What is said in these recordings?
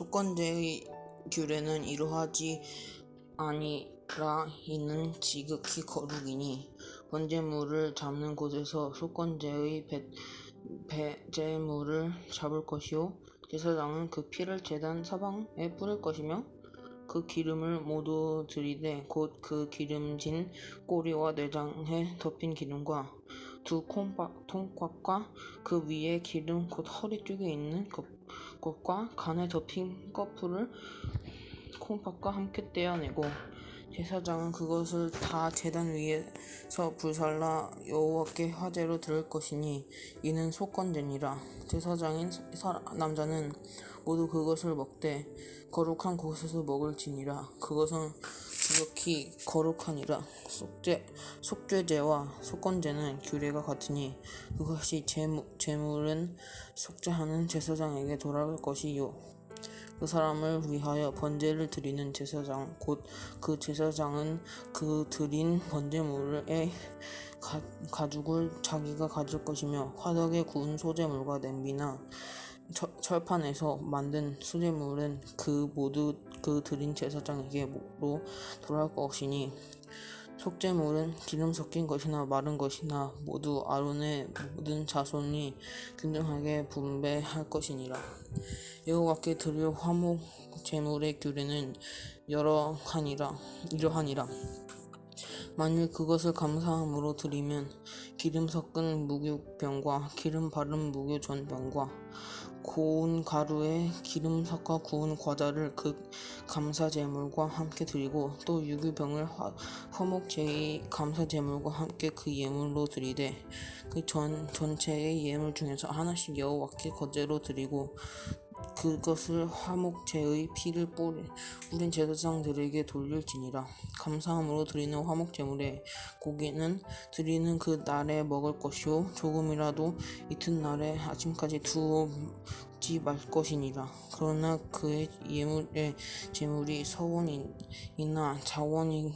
속건제의 규례는 이러하지 아니라 이는 지극히 거룩이니 번제물을 잡는 곳에서 속건제의 배, 배제물을 잡을 것이요. 제사장은 그 피를 제단 사방에 뿌릴 것이며 그 기름을 모두 들이되 곧 그 기름진 꼬리와 내장에 덮인 기름과 두 콩밥, 통밥과 그 위에 기름 곧 허리 쪽에 있는 것, 것과 간에 덮인 거풀을 콩밥과 함께 떼어내고 제사장은 그것을 다 제단 위에서 불살라 여호와께 화제로 드릴 것이니 이는 속건제니라. 제사장인 사- 남자는 모두 그것을 먹되 거룩한 곳에서 먹을지니라. 그것은 지극히 거룩하니라. 속죄 속죄제와 속건제는 규례가 같으니 그것이 제무, 제물은 속죄하는 제사장에게 돌아갈 것이요. 그 사람을 위하여 번제를 드리는 제사장 곧 그 제사장은 그 드린 번제물의 가, 가죽을 자기가 가질 것이며 화덕에 구운 소재물과 냄비나 철- 철판에서 만든 수제물은 그 모두 그 드린 제사장에게로 돌아갈 것이니 속죄물은 기름 섞인 것이나 마른 것이나 모두 아론의 모든 자손이 균등하게 분배할 것이니라. 여호와께 드릴 화목 제물의 규례는 여러 하니라 이러하니라. 만일 그것을 감사함으로 드리면 기름 섞은 무교병과 기름 바른 무교 전병과 고운 가루에 기름 섞어 구운 과자를 그 감사 제물과 함께 드리고 또 유교병을 화- 화목제의 감사 제물과 함께 그 예물로 드리되 그 전 전체의 예물 중에서 하나씩 여호와께 거제로 드리고 그것을 화목제의 피를 뿌린 제사장들에게 돌릴지니라. 감사함으로 드리는 화목제물에 고기는 드리는 그 날에 먹을 것이요. 조금이라도 이튿날에 아침까지 두 지 말 것이니라. 그러나 그의 예물의 제물이 서원이나 자원이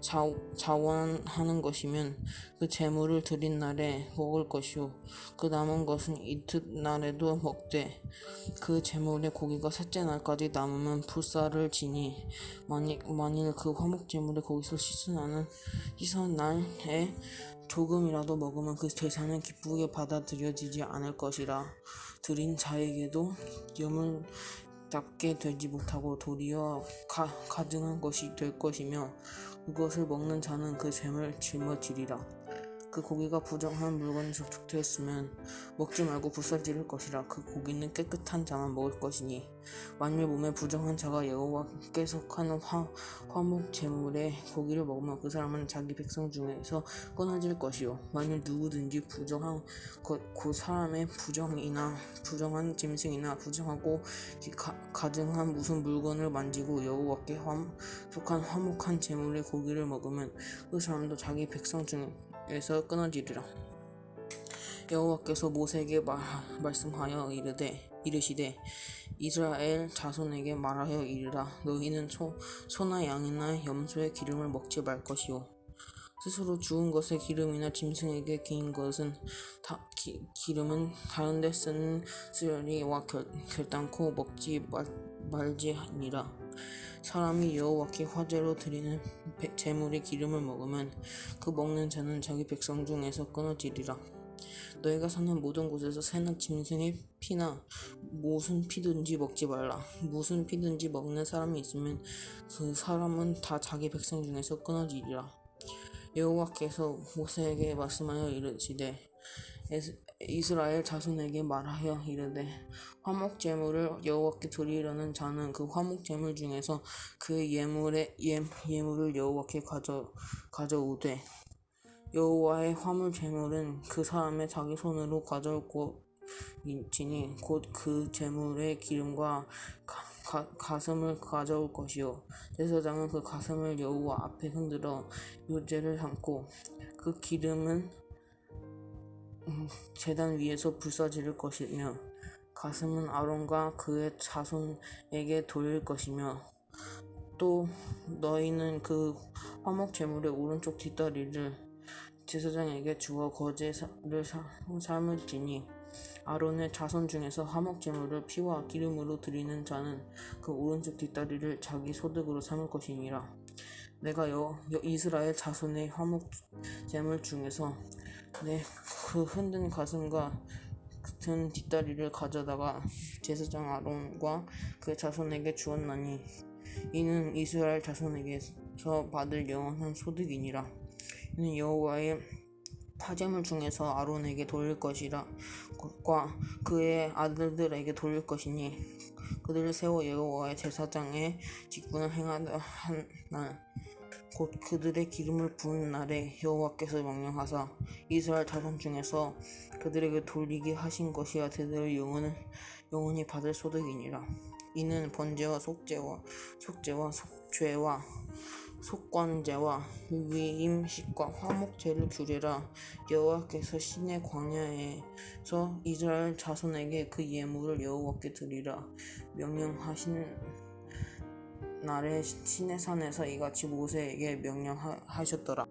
자, 자원하는 것이면 그 제물을 드린 날에 먹을 것이요. 그 남은 것은 이튿날에도 먹되 그 제물의 고기가 셋째 날까지 남으면 불사를 지니 만일, 만일 그 화목 제물의 고기를 씻으나는 씻은 날에 조금이라도 먹으면 그 제사는 기쁘게 받아들여지지 않을 것이라 드린 자에게도 염을답게 되지 못하고 도리어 가, 가증한 것이 될 것이며 그것을 먹는 자는 그 잼을 짊어지리라 그 고기가 부정한 물건이 접촉되었으면 먹지 말고 불사지를 것이라 그 고기는 깨끗한 자만 먹을 것이니 만일 몸에 부정한 자가 여호와께 속하는 화, 화목 제물의 고기를 먹으면 그 사람은 자기 백성 중에서 끊어질 것이요. 만일 누구든지 부정한 것, 그 사람의 부정이나 부정한 짐승이나 부정하고 가, 가증한 무슨 물건을 만지고 여호와께 화, 속한 화목한 제물의 고기를 먹으면 그 사람도 자기 백성 중 에서 끊어지리라. 여호와께서 모세에게 말, 말씀하여 이르되 이르시되 이스라엘 자손에게 말하여 이르라. 너희는 소, 소나 양이나 염소의 기름을 먹지 말 것이요. 스스로 죽은 것의 기름이나 짐승에게 기인 것은 다, 기, 기름은 다른 데 쓰는 쓰려니와 결, 결단코 먹지 말, 말지니라 사람이 여호와께 화제로 드리는 배- 제물의 기름을 먹으면 그 먹는 자는 자기 백성 중에서 끊어지리라 너희가 사는 모든 곳에서 새나 짐승의 피나 무슨 피든지 먹지 말라. 무슨 피든지 먹는 사람이 있으면 그 사람은 다 자기 백성 중에서 끊어지리라. 여호와께서 모세에게 말씀하여 이르시되 이스라엘 자손에게 말하여 이르되 화목 제물을 여호와께 드리려는 자는 그 화목 제물 중에서 그 예물의 예, 예물을 여호와께 가져 가져오되 여호와의 화물 제물은 그 사람의 자기 손으로 가져올 것이니 곧 그 제물의 기름과 가, 가, 가슴을 가져올 것이요. 제사장은 그 가슴을 여호와 앞에 흔들어 요제를 삼고 그 기름은 음, 제단 위에서 불사지를 것이며 가슴은 아론과 그의 자손에게 돌릴 것이며 또 너희는 그 화목 제물의 오른쪽 뒷다리를 제사장에게 주어 거제를 사- 삼을지니 아론의 자손 중에서 화목 제물을 피와 기름으로 드리는 자는 그 오른쪽 뒷다리를 자기 소득으로 삼을 것이니라. 내가 여, 여 이스라엘 자손의 화목 제물 중에서 내그 흔든 가슴과 든 뒷다리를 가져다가 제사장 아론과 그 자손에게 주었나니 이는 이스라엘 자손에게서 받을 영원한 소득이니라. 이는 여호와의 화제물 중에서 아론에게 돌릴 것이라 과 그의 아들들에게 돌릴 것이니 그들을 세워 여호와의 제사장의 직분을 행하다 한 날 곧 그들의 기름을 부은 날에 여호와께서 명령하사 이스라엘 자손 중에서 그들에게 돌리게 하신 것이야 그들의 영혼을 영원히 받을 소득이니라. 이는 번제와 속죄와 속죄와 속죄와 속관제와 위임식과 화목제를 규례라. 여호와께서 신의 광야에서 이스라엘 자손에게 그 예물을 여호와께 드리라. 명령하신 날에 신의 산에서 이같이 모세에게 명령하셨더라